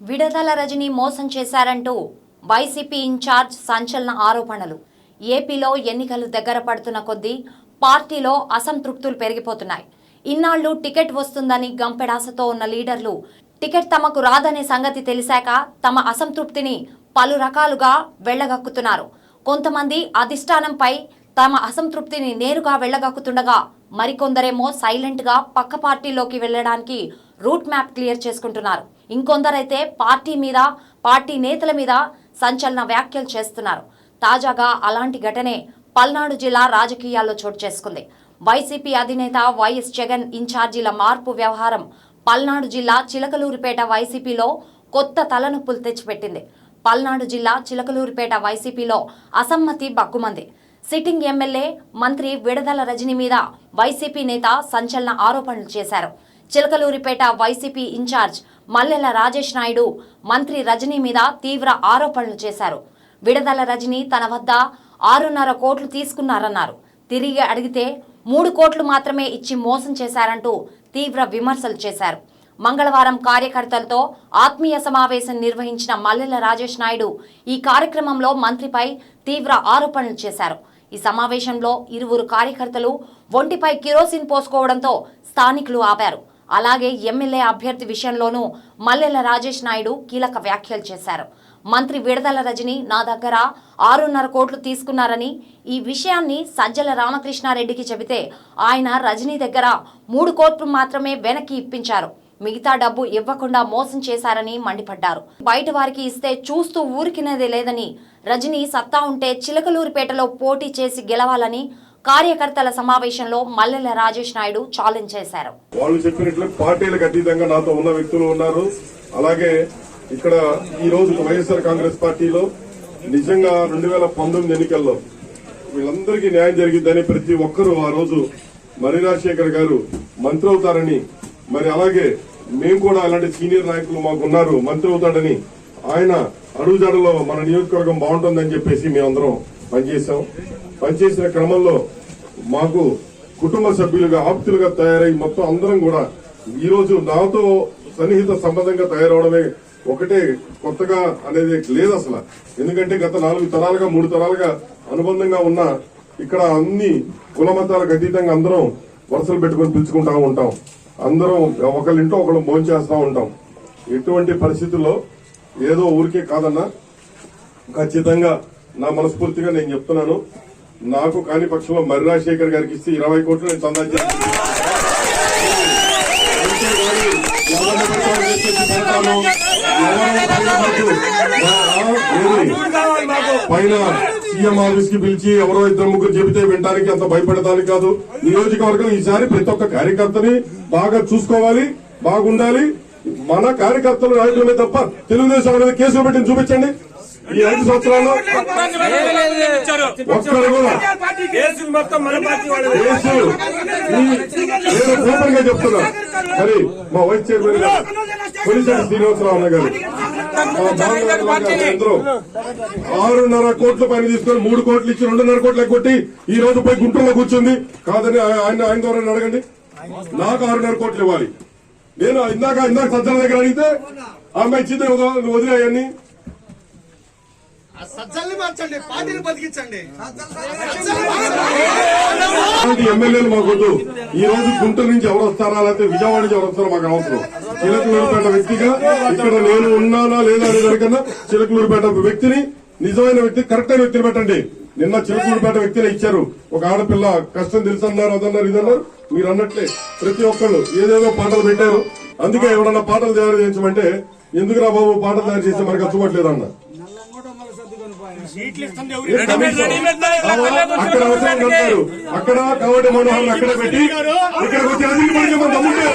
విడదల రజని మోసం చేశారంటూ YCP incharge సంచలన ఆరోపణలు. ఏపీలో ఎన్నికలు దగ్గర పడుతున్న కొద్దీ పార్టీలో అసంతృప్తులు పెరిగిపోతున్నాయి. ఇన్నాళ్ళు టికెట్ వస్తుందని గంపెడాసతో ఉన్న లీడర్లు టికెట్ తమకు రాదనే సంగతి తెలిసాక తమ అసంతృప్తిని పలు రకాలుగా వెళ్ళగక్కుతున్నారు. కొంతమంది అధిష్టానంపై తమ అసంతృప్తిని నేరుగా వెళ్ళగక్కుతుండగా మరికొందరేమో సైలెంట్గా పక్క పార్టీలోకి వెళ్ళడానికి రూట్ మ్యాప్ క్లియర్ చేసుకుంటున్నారు. ఇంకొందరైతే పార్టీ మీద పార్టీ నేతల మీద సంచలన వ్యాఖ్యలు చేస్తున్నారు. తాజాగా అలాంటి ఘటనే పల్నాడు జిల్లా రాజకీయాల్లో చోటు చేసుకుంది. వైసీపీ అధినేత వైఎస్ జగన్ ఇన్ఛార్జీల మార్పు వ్యవహారం పల్నాడు జిల్లా చిలకలూరిపేట వైసీపీలో కొత్త తలనొప్పులు తెచ్చిపెట్టింది. పల్నాడు జిల్లా చిలకలూరిపేట వైసీపీలో అసమ్మతి బగ్గుమంది. సిట్టింగ్ ఎమ్మెల్యే మంత్రి విడదల రజని మీద వైసీపీ నేత సంచలన ఆరోపణలు చేశారు. చిలకలూరిపేట వైసీపీ ఇన్ఛార్జ్ మల్లెల రాజేష్ నాయుడు మంత్రి రజనీ మీద తీవ్ర ఆరోపణలు చేశారు. విడదల రజనీ తన వద్ద ఆరున్నర కోట్లు తీసుకున్నారన్నారు. తిరిగి అడిగితే మూడు కోట్లు మాత్రమే ఇచ్చి మోసం చేశారంటూ తీవ్ర విమర్శలు చేశారు. మంగళవారం కార్యకర్తలతో ఆత్మీయ సమావేశం నిర్వహించిన మల్లెల రాజేష్ నాయుడు ఈ కార్యక్రమంలో మంత్రిపై తీవ్ర ఆరోపణలు చేశారు. ఈ సమావేశంలో ఇరువురు కార్యకర్తలు ఒంటిపై కిరోసిన్ పోసుకోవడంతో స్థానికులు ఆపారు. అలాగే ఎమ్మెల్యే అభ్యర్థి విషయంలోనూ మల్లెల రాజేష్ నాయుడు కీలక వ్యాఖ్యలు చేశారు. మంత్రి విడదల రజని నా దగ్గర ఆరున్నర కోట్లు తీసుకున్నారని ఈ విషయాన్ని సజ్జల రామకృష్ణారెడ్డికి చెబితే ఆయన రజనీ దగ్గర మూడు కోట్లు మాత్రమే వెనక్కి ఇప్పించారు. మిగతా డబ్బు ఇవ్వకుండా మోసం చేశారని మండిపడ్డారు. బయట వారికి ఇస్తే చూస్తూ ఊరికినది లేదని రజనీ సత్తా ఉంటే చిలకలూరిపేటలో పోటీ చేసి గెలవాలని కార్యకర్తల సమావేశంలో మల్లెల రాజేష్ నాయుడు ఛాలెంజ్ చేశారు. వాళ్ళు చెప్పినట్లు పార్టీలకు అతీతంగా నాతో ఉన్న వ్యక్తులు ఉన్నారు. అలాగే ఇక్కడ ఈ రోజు వైఎస్ఆర్ కాంగ్రెస్ పార్టీలో నిజంగా రెండు వేల పంతొమ్మిది ఎన్నికల్లో వీళ్ళందరికీ న్యాయం జరిగిద్దని ప్రతి ఒక్కరూ ఆ రోజు మరి రాజశేఖర్ గారు మంత్రి అవుతారని మరి అలాగే మేము కూడా అలాంటి సీనియర్ నాయకులు మాకున్నారు మంత్రి అవుతాడని ఆయన అడుగుజాడలో మన నియోజకవర్గం బాగుంటుందని చెప్పేసి మేమందరం పనిచేశాం. పనిచేసిన క్రమంలో మాకు కుటుంబ సభ్యులుగా ఆప్తులుగా తయారై మొత్తం అందరం కూడా ఈ రోజు నాతో సన్నిహిత సంబంధంగా తయారవడమే ఒకటే కొత్తగా అనేది లేదు అసలు. ఎందుకంటే గత నాలుగు తరాలుగా మూడు తరాలుగా అనుబంధంగా ఉన్న ఇక్కడ అన్ని కుల మతాలకు అతీతంగా అందరం వరుసలు పెట్టుకొని పిలుచుకుంటా ఉంటాం. అందరం ఒకళ్ళింటో ఒకళ్ళు భోంచేస్తా ఉంటాం. ఎటువంటి పరిస్థితుల్లో ఏదో ఊరికే కాదన్నా ఖచ్చితంగా నా మనస్ఫూర్తిగా నేను చెప్తున్నాను. నాకు కాని పక్షంలో మర్రి రాజశేఖర్ గారికి ఇస్తే ఇరవై కోట్లు నేను చందా పైన సీఎం ఆఫీస్కి పిలిచి ఎవరో ఇద్దరు ముగ్గురు చెబితే వినడానికి అంత భయపడటానికి కాదు. నియోజకవర్గం ఈసారి ప్రతి ఒక్క కార్యకర్తని బాగా చూసుకోవాలి బాగుండాలి. మన కార్యకర్తలు రాయటమే తప్ప తెలుగుదేశం అనేది కేసులు పెట్టి చూపించండి. ఈ ఐదు సంవత్సరాలు ఒక్కరు కూడా నేను చెప్తున్నా. మరి మా వైస్ చైర్మన్ గారు కొలిసారి శ్రీనివాసరావు అన్న గారు ఆరున్నర కోట్ల పైన తీసుకొని మూడు కోట్లు ఇచ్చి రెండున్నర కోట్లు కొట్టి ఈ రోజు పోయి గుంటూరులో కూర్చుంది. కాదని ఆయన ఆయన ద్వారా అడగండి. నాకు ఆరున్నర కోట్లు ఇవ్వాలి. నేను ఇందాక ఇందాక సజ్జల దగ్గర అడిగితే ఆమె ఇచ్చింది వదిలేయన్ని సజ్జల్ని మార్చండి పార్టీని బతికించండి. ఎమ్మెల్యేలు మాకొద్దు ఈ రోజు గుంటూరు నుంచి ఎవరు వస్తారా? లేకపోతే విజయవాడ నుంచి ఎవరు వస్తారో మాకు అవసరం. చిలకలూరుపేట వ్యక్తిగా ఇక్కడ నేను ఉన్నానా లేదా అనే దానికన్నా చిలకలూరుపేట వ్యక్తిని నిజమైన వ్యక్తి కరెక్ట్ అయిన వ్యక్తిని పెట్టండి. నిన్న చిలకలూరుపేట వ్యక్తిని ఇచ్చారు. ఒక ఆడపిల్ల కష్టం తెలుసన్నారు అదన్నారు ఇదన్నారు. మీరు అన్నట్లే ప్రతి ఒక్కళ్ళు ఏదేదో పాటలు పెట్టారు. అందుకే ఎవరన్నా పాటలు తయారు చేయించమంటే ఎందుకురా బాబు పాటలు తయారు చేస్తే మనకు అచ్చుకోవట్లేదు అన్న అక్కడ అవసరం అక్కడ కవటి మనోహర్ అక్కడ పెట్టి ఇక్కడికి వచ్చి మన తమ్ముడు